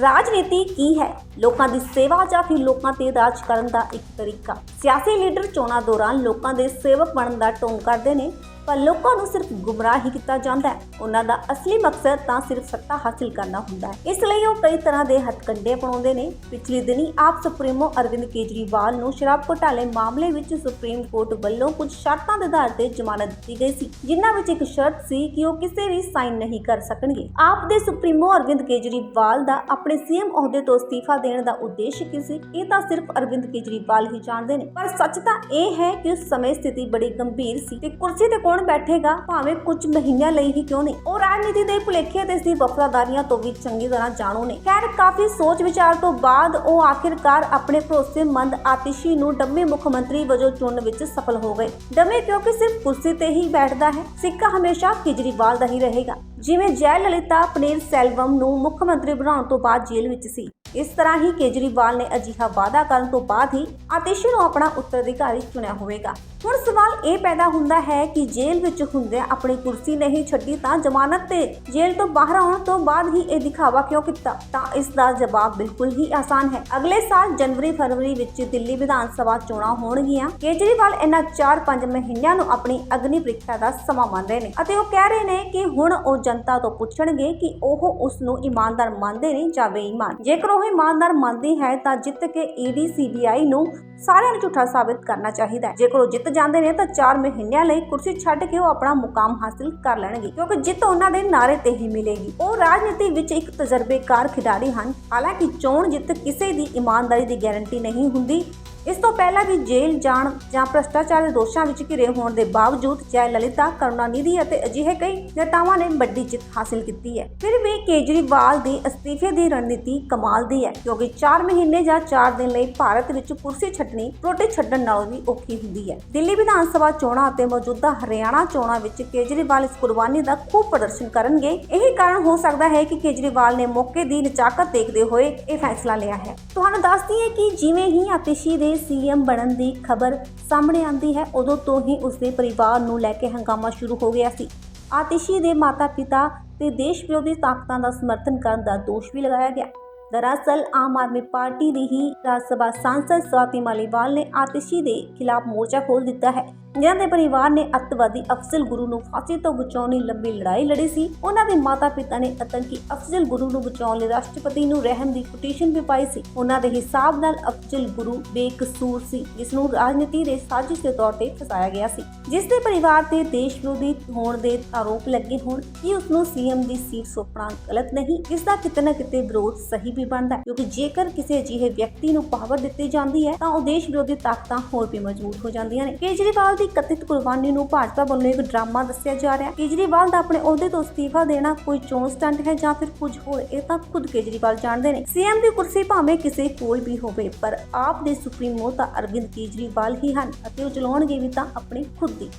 ਰਾਜਨੀਤੀ ਕੀ ਹੈ? ਲੋਕਾਂ ਦੀ ਸੇਵਾ ਜਾਂ ਫਿਰ ਲੋਕਾਂ ਤੇ ਰਾਜ ਕਰਨ ਦਾ ਇੱਕ ਤਰੀਕਾ? ਸਿਆਸੀ ਲੀਡਰ ਚੋਣਾਂ ਦੌਰਾਨ ਲੋਕਾਂ ਦੇ ਸੇਵਕ ਬਣਨ ਦਾ ਢੋਂਗ ਕਰਦੇ ਨੇ ਪਰ ਲੋਕਾਂ ਨੂੰ ਸਿਰਫ ਗੁੰਮਰਾਹ ਹੀ ਕੀਤਾ ਜਾਂਦਾ ਹੈ। ਉਹਨਾਂ ਦਾ ਅਸਲੀ ਮਕਸਦ ਤਾਂ ਸਿਰਫ ਸੱਤਾ ਹਾਸਿਲ ਕਰਨਾ ਹੁੰਦਾ ਹੈ। ਇਸ ਲਈ ਉਹ ਕਈ ਤਰ੍ਹਾਂ ਦੇ ਹੱਥਕੰਡੇ ਅਪਣਾਉਂਦੇ ਨੇ। ਪਿਛਲੇ ਦਿਨੀ ਆਪ ਸੁਪਰੀਮੋ ਅਰਵਿੰਦ ਕੇਜਰੀਵਾਲ ਨੂੰ ਸ਼ਰਾਬ ਘੁਟਾਲੇ ਮਾਮਲੇ ਵਿੱਚ ਸੁਪਰੀਮ ਕੋਰਟ ਵੱਲੋਂ ਕੁਝ ਸ਼ਰਤਾਂ ਦੇ ਆਧਾਰ ਤੇ ਜ਼ਮਾਨਤ ਦਿੱਤੀ ਗਈ ਸੀ। ਜਿਨ੍ਹਾਂ ਵਿੱਚ ਇੱਕ ਸ਼ਰਤ ਸੀ ਕਿ ਉਹ ਕਿਸੇ ਵੀ ਸਾਈਨ ਨਹੀਂ ਕਰ ਸਕਣਗੇ। ਆਪ ਦੇ ਸੁਪਰੀਮੋ ਅਰਵਿੰਦ ਕੇਜਰੀਵਾਲ ਦਾ ਆਪਣੇ ਸੀਐਮ ਅਹੁਦੇ ਤੋਂ ਅਸਤੀਫਾ ਦੇਣ ਦਾ ਉਦੇਸ਼ ਕੀ ਸੀ, ਇਹ ਤਾਂ ਸਿਰਫ ਅਰਵਿੰਦ ਕੇਜਰੀਵਾਲ ਹੀ ਜਾਣਦੇ ਨੇ। ਪਰ ਸੱਚ ਤਾਂ ਇਹ ਹੈ ਕਿ ਉਸ ਸਮੇਂ ਸਥਿਤੀ ਬੜੀ ਗੰਭੀਰ ਸੀ ਤੇ ਕੁਰਸੀ ਤੇ ਕੌਣ ਬੈਠੇਗਾ? ਭਾਵੇਂ ਕੁਝ ਮਹੀਨਿਆਂ ਲਈ ਹੀ ਕਿਉਂ ਨਹੀਂ? ਉਹ ਰਾਜਨੀਤੀ ਦੇ ਭੁਲੇਖੇ ਤੇ ਇਸ ਦੀ ਵਫਾਦਾਰੀਆਂ ਤੋਂ ਵੀ ਚੰਗੀ ਤਰ੍ਹਾਂ ਜਾਣੂ ਨੇ। ਖੈਰ, ਕਾਫੀ ਸੋਚ ਵਿਚਾਰ ਤੋਂ ਬਾਅਦ ਉਹ ਆਖਿਰਕਾਰ ਆਪਣੇ ਭਰੋਸੇਮੰਦ ਆਤਿਸ਼ੀ ਨੂੰ ਡੰਮੇ ਮੁੱਖ ਮੰਤਰੀ ਵਜੋਂ ਚੁਣਨ ਵਿੱਚ ਸਫਲ ਹੋ ਗਏ। ਡੰਮੇ ਕਿਉਂਕਿ ਸਿਰਫ ਕੁਰਸੀ ਤੇ ਹੀ ਬੈਠਦਾ ਹੈ। ਸਿੱਕਾ ਹਮੇਸ਼ਾ ਕੇਜਰੀਵਾਲ ਦਾ ਹੀ ਰਹੇਗਾ। ਜਿਵੇਂ ਜੈ ਲਲਿਤਾ ਪਨੀਰ ਸੈਲਵਮ ਨੂੰ ਮੁੱਖ ਮੰਤਰੀ ਬਣਾਉਣ ਤੋਂ ਬਾਅਦ ਜੇਲ੍ਹ ਵਿੱਚ ਸੀ। ਇਸ ਤਰ੍ਹਾਂ ਹੀ ਕੇਜਰੀਵਾਲ ਨੇ ਅਜਿਹਾ ਵਾਅਦਾ ਕਰਨ ਤੋਂ ਬਾਅਦ ਹੀ ਆਤਿਸ਼ੀ ਨੂੰ ਆਪਣਾ ਉੱਤਰਾਧਿਕਾਰੀ ਚੁਣਿਆ ਹੋਵੇਗਾ। ਹੁਣ ਸਵਾਲ ਇਹ ਪੈਦਾ ਹੁੰਦਾ ਹੈ ਕਿ ਜੇਲ੍ਹ ਵਿੱਚ ਹੁੰਦਿਆਂ ਆਪਣੀ ਕੁਰਸੀ ਨਹੀਂ ਛੱਡੀ ਤਾਂ ਜ਼ਮਾਨਤ ਤੇ ਜੇਲ੍ਹ ਤੋਂ ਬਾਹਰ ਆਉਣ ਤੋਂ ਬਾਅਦ ਹੀ ਇਹ ਦਿਖਾਵਾ ਕਿਉਂ ਕੀਤਾ? ਤਾਂ ਇਸ ਦਾ ਜਵਾਬ ਬਿਲਕੁਲ ਹੀ ਆਸਾਨ ਹੈ। ਅਗਲੇ ਸਾਲ ਜਨਵਰੀ ਫਰਵਰੀ ਵਿੱਚ ਦਿੱਲੀ ਵਿਧਾਨ ਸਭਾ ਚੋਣਾਂ ਹੋਣਗੀਆਂ। ਕੇਜਰੀਵਾਲ ਇਹਨਾਂ 4-5 ਮਹੀਨਿਆਂ ਨੂੰ ਆਪਣੀ ਅਗਨੀ ਪ੍ਰੀਖਿਆ ਦਾ ਸਮਾਂ ਮੰਨ ਰਹੇ ਨੇ ਅਤੇ ਉਹ ਕਹਿ ਰਹੇ ਨੇ ਕਿ ਹੁਣ ਉਹ ਜਨਤਾ ਤੋਂ ਪੁੱਛਣਗੇ ਕਿ ਉਹ ਉਸ ਨੂੰ ਇਮਾਨਦਾਰ ਮੰਨਦੇ ਨੇ ਜਾਂ ਬੇਈਮਾਨ। ਜੇਕਰ ਉਹ ਇਮਾਨਦਾਰ ਮੰਨਦੀ ਹੈ ਤਾਂ ਜਿੱਤ ਕੇ ਈਡੀ, ਸੀਬੀਆਈ ਨੂੰ ਸਾਰਿਆਂ ਨੂੰ ਝੂਠਾ ਸਾਬਿਤ ਕਰਨਾ ਚਾਹੀਦਾ ਹੈ। ਜੇਕਰ ਉਹ ਜਿੱਤ ਜਾਂਦੇ ਨੇ ਤਾਂ 4 ਮਹੀਨਿਆਂ ਲਈ ਕੁਰਸੀ ਛੱਡ ਕੇ ਉਹ ਆਪਣਾ ਮੁਕਾਮ ਹਾਸਿਲ ਕਰ ਲੈਣਗੇ ਕਿਉਂਕਿ ਜਿੱਤ ਉਹਨਾਂ ਦੇ ਨਾਰੇ ਤੇ ਹੀ ਮਿਲੇਗੀ। ਉਹ ਰਾਜਨੀਤੀ ਵਿੱਚ ਇੱਕ ਤਜਰਬੇਕਾਰ ਖਿਡਾਰੀ ਹਨ। ਹਾਲਾਂਕਿ ਚੋਣ ਜਿੱਤ ਕਿਸੇ ਦੀ ਇਮਾਨਦਾਰੀ ਦੀ ਗਾਰੰਟੀ ਨਹੀਂ ਹੁੰਦੀ। ਇਸ ਤੋਂ ਪਹਿਲਾਂ ਵੀ ਜੇਲ੍ਹ ਜਾਣ ਜਾਂ ਭ੍ਰਸ਼ਟਾਚਾਰ ਦੇ ਦੋਸ਼ਾਂ ਵਿੱਚ ਘਿਰੇ ਹੋਣ ਦੇ ਬਾਵਜੂਦ ਜੈ ਲਲਿਤਾ, ਕਰੁਣਾਨਿਧੀ ਅਤੇ ਅਜਿਹੇ ਕਈ ਨੇਤਾਵਾਂ ਨੇ ਵੱਡੀ ਜਿੱਤ ਹਾਸਿਲ ਕੀਤੀ ਹੈ। ਫਿਰ ਵੀ ਕੇਜਰੀਵਾਲ ਦੀ ਅਸਤੀਫੇ ਦੀ ਰਣਨੀਤੀ ਕਮਾਲ ਦੀ ਹੈ, ਕਿਉਂਕਿ 4 ਮਹੀਨੇ ਜਾਂ 4 ਦਿਨ ਲਈ ਭਾਰਤ ਵਿੱਚ ਕੁਰਸੀ ਛੱਡਣੀ, ਰੋਟੀ ਛੱਡਣ ਨਾਲੋਂ ਵੀ ਔਖੀ ਹੁੰਦੀ ਹੈ। ਦਿੱਲੀ ਵਿਧਾਨ ਸਭਾ ਚੋਣਾਂ ਅਤੇ ਮੌਜੂਦਾ ਹਰਿਆਣਾ ਚੋਣਾਂ ਵਿੱਚ ਕੇਜਰੀਵਾਲ ਇਸ ਕੁਰਬਾਨੀ ਦਾ ਖੂਬ ਪ੍ਰਦਰਸ਼ਨ ਕਰਨਗੇ। ਇਹੀ ਕਾਰਨ ਹੋ ਸਕਦਾ ਹੈ ਕਿ ਕੇਜਰੀਵਾਲ ਨੇ ਮੌਕੇ ਦੀ ਨਚਾਕਤ ਦੇਖਦੇ ਹੋਏ ਇਹ ਫੈਸਲਾ ਲਿਆ ਹੈ। ਤੁਹਾਨੂੰ ਦੱਸ ਦਈਏ ਕਿ ਜਿਵੇਂ ਹੀ ਆਤਿਸ਼ੀ ਦੇ ਸੀਐਮ ਬਣਨ ਦੀ ਖਬਰ ਸਾਹਮਣੇ ਆਂਦੀ ਹੈ। ਉਦੋਂ ਤੋਂ ਹੀ ਉਸਦੇ ਪਰਿਵਾਰ ਨੂੰ ਲੈ ਕੇ ਹੰਗਾਮਾ ਸ਼ੁਰੂ ਹੋ ਗਿਆ ਸੀ। ਆਤਿਸ਼ੀ ਦੇ ਮਾਤਾ-ਪਿਤਾ ਤੇ ਦੇਸ਼ ਵਿਰੋਧੀ ਤਾਕਤਾਂ ਦਾ ਸਮਰਥਨ ਕਰਨ ਦਾ ਦੋਸ਼ ਵੀ ਲਗਾਇਆ ਗਿਆ। ਦਰਅਸਲ, ਆਮ ਆਦਮੀ ਪਾਰਟੀ ਦੀ ਹੀ ਰਾਜ ਸਭਾ ਸਾਂਸਦ ਸਵਾਤੀ ਮਾਲੀਵਾਲ ਨੇ ਆਤਿਸ਼ੀ ਦੇ ਖਿਲਾਫ ਮੋਰਚਾ ਖੋਲ ਦਿੱਤਾ ਹੈ। ਜਿਨ੍ਹਾਂ ਦੇ ਪਰਿਵਾਰ ਨੇ ਅੱਤਵਾਦੀ ਅਫਜ਼ਲ ਗੁਰੂ ਨੂੰ ਫਾਂਸੀ ਤੋਂ ਬਚਾਉਣ ਲਈ ਲੰਬੀ ਲੜਾਈ ਲੜੀ ਸੀ, ਉਹਨਾਂ ਦੇ ਮਾਤਾ-ਪਿਤਾ ਨੇ ਆਤੰਕੀ ਅਫਜ਼ਲ ਗੁਰੂ ਨੂੰ ਬਚਾਉਣ ਲਈ ਰਾਸ਼ਟਰਪਤੀ ਨੂੰ ਰਹਿਮ ਦੀ ਪਟੀਸ਼ਨ ਵੀ ਪਾਈ ਸੀ। ਉਹਨਾਂ ਦੇ ਹਿਸਾਬ ਨਾਲ ਅਫਜ਼ਲ ਗੁਰੂ ਬੇਕਸੂਰ ਸੀ, ਜਿਸ ਨੂੰ ਰਾਜਨੀਤੀ ਦੇ ਸਾਜ਼ਿਸ਼ ਦੇ ਤੌਰ ਤੇ ਫਸਾਇਆ ਗਿਆ ਸੀ। ਜਿਸ ਦੇ ਪਰਿਵਾਰ ਤੇ ਦੇਸ਼ ਵਿਰੋਧੀ ਹੋਣ ਦੇ ਆਰੋਪ ਲੱਗੇ ਹੋਣ, ਕਿ ਉਸ ਨੂੰ ਸੀਐਮ ਦੀ ਸੀਟ ਸੌਂਪਣਾ ਗਲਤ ਨਹੀਂ? ਇਸ ਦਾ ਕਿਤੇ ਨਾ ਕਿਤੇ ਵਿਰੋਧ ਸਹੀ ਵੀ ਬਣਦਾ ਹੈ, ਕਿਉਂਕਿ ਜੇਕਰ ਕਿਸੇ ਅਜਿਹੇ ਵਿਅਕਤੀ ਨੂੰ ਪਾਵਰ ਦਿੱਤੀ ਜਾਂਦੀ ਹੈ, ਤਾਂ ਉਹ ਦੇਸ਼ ਵਿਰੋਧੀ ਤਾਕਤਾਂ ਹੋਰ ਵੀ ਮਜ਼ਬੂਤ ਹੋ ਜਾਂਦੀਆਂ ਨੇ। ਕੇਜਰੀਵਾਲ ਦੀ ਕਥਿਤ ਕੁਰਬਾਨੀ ਨੂੰ ਭਾਜਪਾ ਵੱਲੋਂ ਇੱਕ ਡਰਾਮਾ ਦੱਸਿਆ ਜਾ ਰਿਹਾ ਕੇਜਰੀਵਾਲ ਦਾ ਆਪਣੇ ਅਹੁਦੇ ਤੋਂ ਅਸਤੀਫਾ ਦੇਣਾ ਕੋਈ ਚੋਣ ਸਟੰਟ ਹੈ ਜਾਂ ਫਿਰ ਕੁਝ ਹੋਰ, ਇਹ ਤਾਂ ਖੁਦ ਕੇਜਰੀਵਾਲ ਜਾਣਦੇ ਨੇ। ਸੀਐਮ ਦੀ ਕੁਰਸੀ ਭਾਵੇਂ ਕਿਸੇ ਕੋਲ ਵੀ ਹੋਵੇ, ਪਰ ਆਪ ਦੇ ਸੁਪਰੀਮੋ ਤਾਂ ਅਰਵਿੰਦ ਕੇਜਰੀਵਾਲ ਹੀ ਹਨ ਅਤੇ ਉਹ ਚਲਾਉਣਗੇ ਵੀ ਤਾਂ ਆਪਣੀ ਖੁਦ ਦੀ।